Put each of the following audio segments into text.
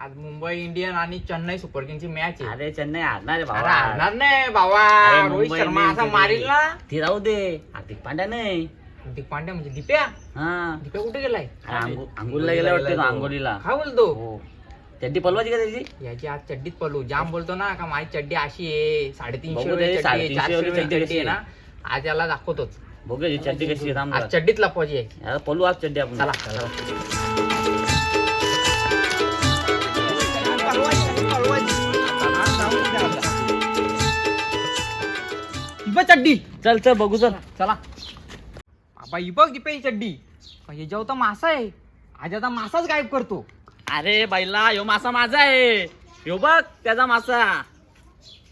आज मुंबई इंडियन आणि Chennai super किंगची match आहे. अरे चेन्नई हारणार आहे अरे भावा. हारणार नाही बाबा रोहित मुंबई शर्मा असा इंडियन्स मारील ना. ती राहू दे. हार्दिक पांड्या नाही. हार्दिक पांड्या म्हणजे दिप्या? हा. दिप्या कुठे गेलाय? अरे अंगु- अंगुलला गेला वाटतं तो, अंगोलीला काय बोलतो हो. चड्डी पलवायची का त्याची? याची आज चड्डीत पलू. जाम बोलतो ना का माझी चड्डी अशी आहे. साडेतीनशे बघू रुपये दे, चड्डी आहे, साडेतीनशे चारशे रुपये रुपये चड्डी आहे ना. आज याला दाखवतोच. बघूया ही चड्डी कशी आहे आज. चड्डीत लपवायची आहे. पलू आज चड्डी आपण. चला ही बघ चड्डी. चल चल बघू चल. चला. बाबा ही बघ दिपे ही चड्डी? हे जेव्हा तर मासा आहे. आज आता मासाच गायब करतो. अरे बैला ह्यो मासा माझा आहे. ह्यो बघ त्याचा मासा.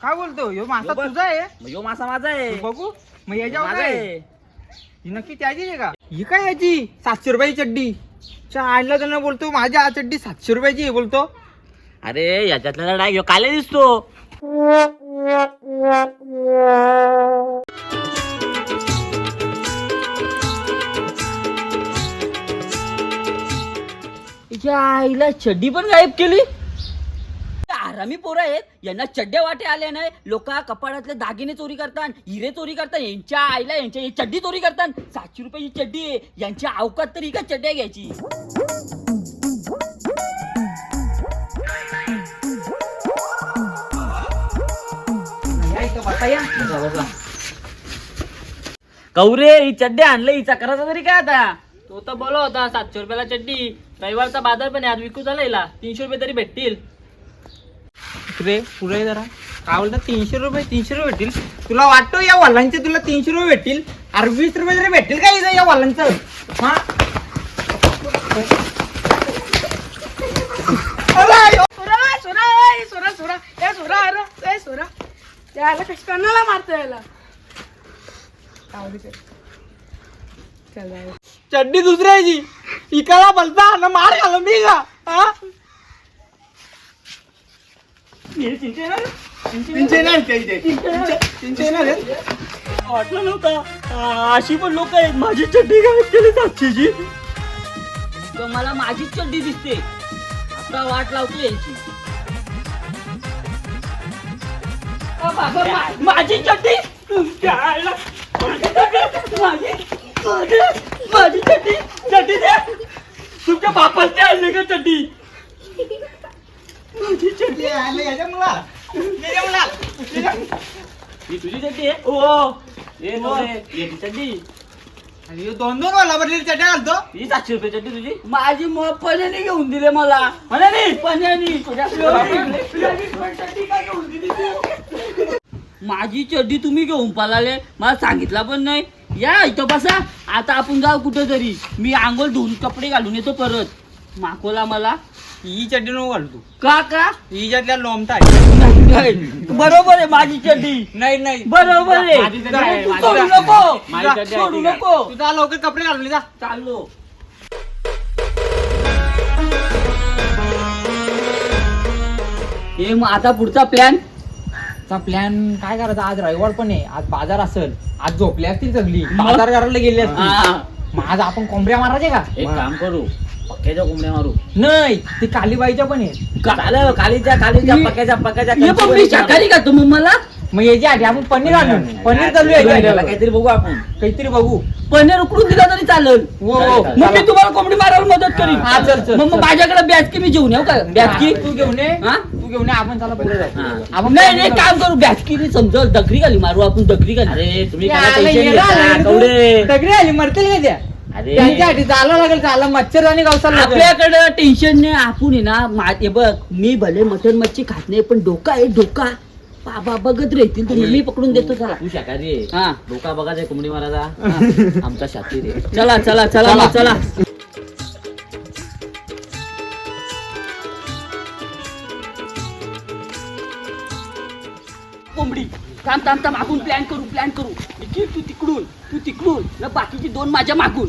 काय बोलतो? ह्यो मासा हो बघ. तुझा आहे? मग ह्यो मासा माझा आहे. बघू. मग याच्यावर माझा काय? आहे. ही नक्की त्याची आहे का? ही काय याची? सातशे रुपयाची चड्डी. च्या आणलं त्यांना बोलतो माझी आ चड्डी सातशे रुपयाची आहे बोलतो. अरे याच्यातला डाय ह्यो काले दिसतो. आईला चड्डी पण गायब केली? हरामी पोरं आहेत. यांना चड्डे वाटे आले नाही. लोक कपाडातले दागिने चोरी करतात हिरे चोरी करतात यांच्या आईला यांच्या ही चड्डी चोरी करतात सातशे रुपयाची चड्डी आहे. यांच्या अवकात तरी का चड्ड्या घ्यायची? कौरे ही चड्डी आणलं. हिचा करायचा तरी काय आता? तो तर बोला होता सातशे रुपयाला चड्डी. रविवारचा बाजार पण आहे. आज विकू झाला हिला. तीनशे रुपये तरी भेटतील. रे पुढे जरा. काय बोलतात? तीनशे रुपये तीनशे रुपये भेटतील. तुला वाटतो या वल्लांचे तुला तीनशे रुपये भेटतील? अरे वीस रुपये तरी भेटतील का इथं या वल्लांचं? हा? सोरा सोरा ए, सोरा सोरा. ए सोरा अरे ए सोरा. याला कश कन्नाला मारतो याला. चड्डी दुसऱ्याची. इकाला बोलता ना मार घालून मी का हा? तीनशे नाही ते इथे. तीनशे- तीनशे नाही रे. वाटलं नव्हता अशी पण लोक आहेत माझी चड्डी गायब केली साक्षीची मला माझीच चड्डी दिसते आता वाट लावतो यायची माझी चड्डी माझी चड्डी, चड्डी चड्डी द्या तुमच्या बापाची आणली का चड्डी माझी चड्डी हे आलं याच्या मुला. याच्या मुला. याच्या- ही तुझी चड्डी आहे? ओ ए नो रे याची चड्डी. आणि ह्यो दोन दोन वाला बदलेली चड्ड्या घालतो. ही सातशे रुपये चड्डी तुझी. माझी मग पण्याने घेऊन दिले मला. पण्याने पण्याने माझी चड्डी तुम्ही घेऊन पळाले. मला सांगितलं पण नाही. या इथं बसा. आता आपण जाऊ कुठं तरी मी आंघोळ धुवून कपडे घालून येतो परत. माकोला मला. ही चड्डी नको घालतो का का? हिच्यातल्या लोमता आहे. नाही, नाही. बरोबर आहे माझी चड्डी. नाही नाही. बरोबर आहे. माझी चड्डी आहे, तू माझी सोडू चड्डी नको. आहे. माझी चड्डी आहे, सोडू. नको. तू जा लवकर कपडे घालून ये, जा. चाललो. हे मग आता पुढचा प्लॅन चा प्लॅन काय करायचा? आज रविवार पण आहे. आज बाजार असेल. आज झोपले असतील सगळी. बाजार करायला गेली असतील. मग आज आपण कोंबड्या मारायचे का? एक काम करू. पक्क्याच्या कोंबड्या मारू. नाही ती कालीबाईच्या पण आहे चालेल कालीच्या कालीच्या पक्क्याच्या पक्क्याच्या हे पण मी शाकाहारी का तुम्ही मला? मग याची आधी आपण पनीर आणू पनीर चालू आहे? काहीतरी बघू आपण. काहीतरी बघू. पनीर उकडून दिला तरी चालेल. हो, हो. चालेल, मग मी तुम्हाला कोंबडी मारायला मदत करीन. हा, चल, चल, मग मग चल. माझ्याकडे बॅचकी मी घेऊन येऊ का? बॅचकी तू घेऊन ये. हा? तू घेऊन ये आपण चला पुढे जाऊ. हा. आपण नाही नाही काम करू. बॅचकी समजा दगडी घाली मारू आपण दगडी घाली. अरे तुम्ही काय आलं, येडा. कवडे. दगडी आली मरतील का त्या? अरे. त्यांच्यासाठी चाललं लागेल चाललं मच्छर आणि गवसाला लागेल. आपल्याकडे टेन्शन नाही आपण आहे ना मा- हे बघ मी भले मटन मच्छी खात नाही पण डोका आहे डोका. बाबा बघत राहतील तुम्ही मी पकडून देतो चला तू शाकाहारी आहे. हा. डोका बघायचा कोंबडी मारायचा. आमचा शातीर आहे. चला चला चला मग चला. कोंबडी थांब थांब थांब. आपण प्लॅन करू प्लॅन करू. निखिल तू तिकडून तू तिकडून. न बाकीची दोन माझ्या मागून.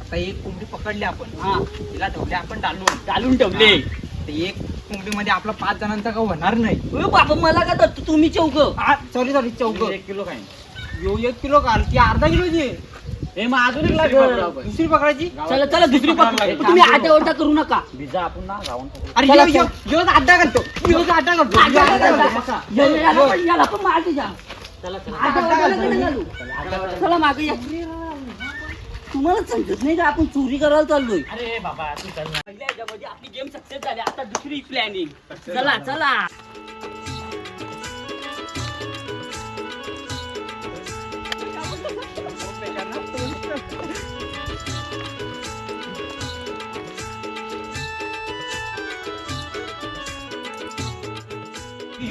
आता एक कोंबडी पकडली आपण. हा. तिला ठेवली आपण डालून घालून ठेवले. ते एक कोंबडीमध्ये आपला पाच जणांचा का होणार नाही. बाबा मला का तर तुम्ही चौक सॉरी सॉरी चौक एक किलो काय? यो एक किलो काल ती अर्धा किलोची हे मग अजून एक दुसरी लागेल. पकडावं. दुसरी पकडायची? चला चला दुसरी पकड. तुम्ही आटा ओटा करू नका. बिजा आपण ना गावून अरे यो- यो यो अड्डा करतो यो अड्डा करतो. याला याला पण- याला पण मागे जा चला मागे या. तुम्हाला समजत नाही का आपण चोरी करायला चाललोय? अरे बाबा तू चल ना. पहिल्या ह्याच्यामध्ये आपली गेम सक्सेस झाली. आता दुसरी प्लॅनिंग चला चला.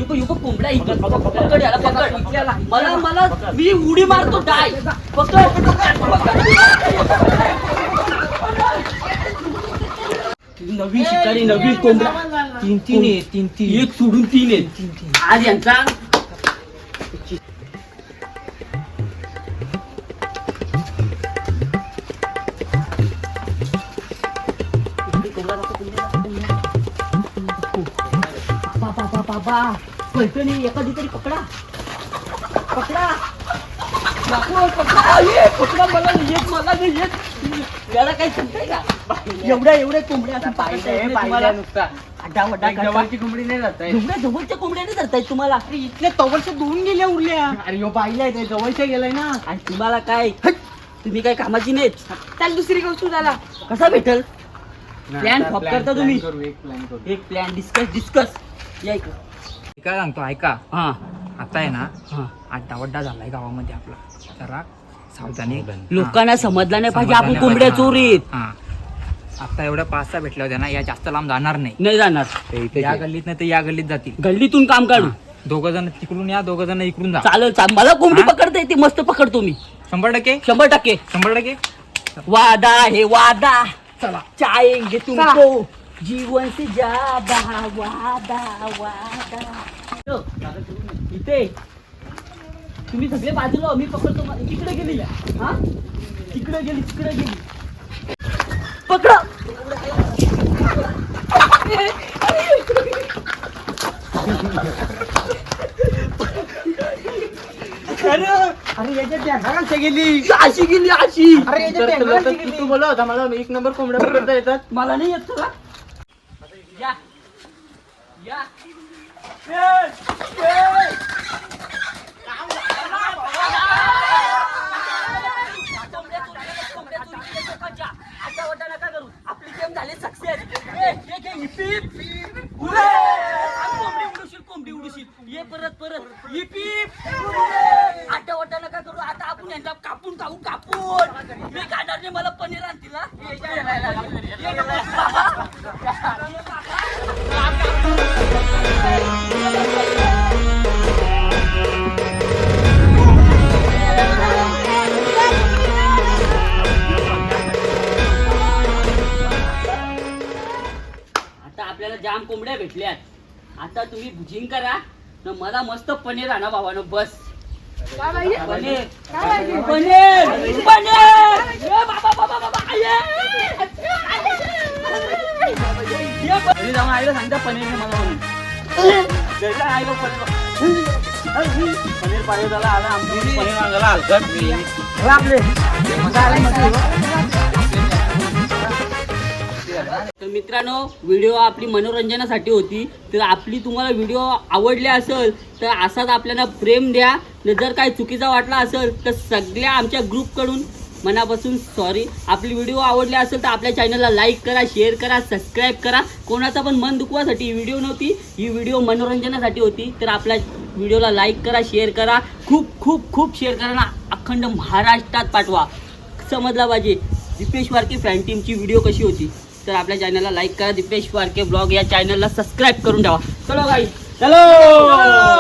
युग युग कोंबडा इथं. पकड याला पकड. मला मला मी उडी मारतो डाय. पकड. नवीन शिकारी नवीन कोंबडा. तीन तीन आहे तीन तीन. एक सोडून तीन आहेत. आज यांचा बाबा बाबा बाबा कळतं नाही एखादी तरी पकडा. पकडा. मला नाही येत मला नाही येत. याला काही सांगताय का? एवढ्या एवढ्या कोंबड्या असं नाही तुम्हाला? आड्डा वड्डा करता. जवळची कोंबडी नाही जात एवढ्या जवळच्या कोंबड्याने धरतायत तुम्हाला. इथल्या तवरच्या दोन गेल्या उरल्या. अरे यो बाईला आहे जवळच्या गेलाय ना. आणि तुम्हाला काय? हट! तुम्ही काय कामाची नाहीत? त्याला दुसरी गोष्ट झाला. कसा भेटल? प्लॅन फॉप करता तुम्ही. करू एक प्लॅन करू. एक प्लॅन डिस्कस डिस्कस या इकडं काय सांगतो ऐका. हा. आता आहे ना हा. वड्डा झालाय गावामध्ये आपला. जरा सावधानी. लोकांना समजला नाही पाहिजे आपण कोंबड्या चोरीत. हा. आता एवढ्या पाच सहा भेटल्या होत्या ना या जास्त लांब जाणार नाही. नाही जाणार. या गल्लीत नाही तर या गल्लीत जातील. गल्लीतून काम काढू. दोघ जण तिकडून या दोघ जण इकडून जा. चालेल चालेल. मला कोंबडी? पकडता येते मस्त पकडतो मी. शंभर टक्के? शंभर टक्के. शंभर टक्के? वादा है वादा. चला. चाहेंगे तुमको जीवन से ज्यादा वादा वादा इथे. तुम्ही सगळे बाजूला मी पकडतो तिकडे गेली हा? तिकडे गेली तिकडे गेली. पकडा. अरे अरे गेली. अशी गेली अशी. अरे गेली? बोला होता मला एक नंबर कोंबड्या पकडता येतात. मला नाही येत तुला. या. या. आपली गेम झाली सक्सेस कोंबडी उडूशील ये परत परत इपीप आटा वाटा नका करू? आता आपण यांना कापून खाऊ कापून. मी खाणार नाही मला पनीर आणतील आता आपल्याला जाम कोंबड्या भेटल्यात. आता तुम्ही भुजिंग करा न मला मस्त पनीर आणा भावानं बस. काय पाहिजे पनीर. काय पाहिजे पनीर. पनीर. ए बाबा बाबा बाबा ये आईला सांगता पनीर नाही मला म्हणून. घरी जाऊन आईला पनीर पनीर पाहिजे झाला आला आमचं. पनीर आणला हलकट मी अरे आपले. तर मित्रांनो व्हिडिओ आपली मनोरंजनासाठी होती. तर आपली तुम्हाला व्हिडिओ आवडले असेल तर असाच आपल्याला प्रेम द्या. जर काही चुकीचा वाटला असेल तर सगळ्या आमच्या ग्रुपकडून मनापासून सॉरी आपली व्हिडिओ आवडली असेल तर आपल्या चॅनलला लाईक करा शेअर करा सबस्क्राईब करा. कोणाचा पण मन दुखवासाठी ही व्हिडिओ नव्हती. ही व्हिडिओ मनोरंजनासाठी होती. तर आपल्या व्हिडिओला लाईक करा शेअर करा. खूप खूप खूप शेअर करा ना. अखंड महाराष्ट्रात पाठवा. समजला पाहिजे. दीपेश वारके फॅन टीमची व्हिडिओ कशी होती? तर आपल्या चॅनलला लाईक करा. दीपेश वारके ब्लॉग या चॅनलला सबस्क्राईब करून ठेवा. चलो गाई चलो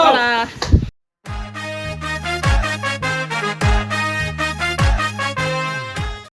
चला.